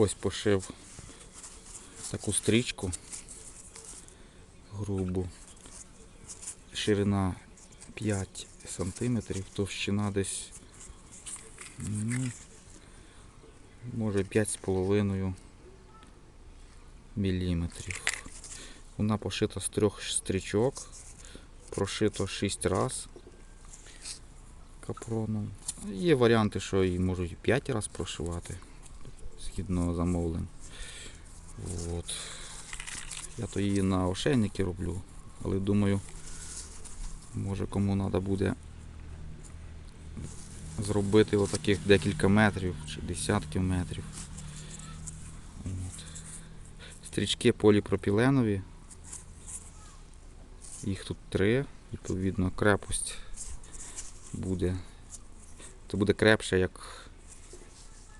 Ось пошив таку стрічку грубу. Ширина 5 см, товщина десь ну, може 5,5 міліметрів. Вона пошита з трьох стрічок, прошито 6 раз капроном. Є варіанти, що і можуть 5 разів прошивати згідно замовлень. От. Я то її на ошейники роблю, але думаю, може кому треба буде зробити отаких декілька метрів чи десятків метрів. От. Стрічки поліпропіленові. Їх тут три, відповідно, крепость буде. Це буде крепше, як,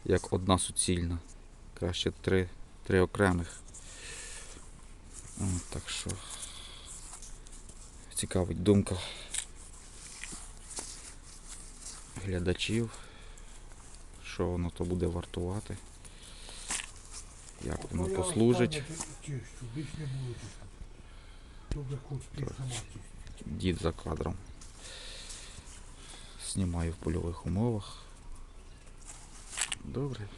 як одна суцільна. Краще три, три окремих. От, так що цікавить думка глядачів, що воно то буде вартувати, як воно послужить. Дід за кадром. Знімаю в польових умовах. Добре.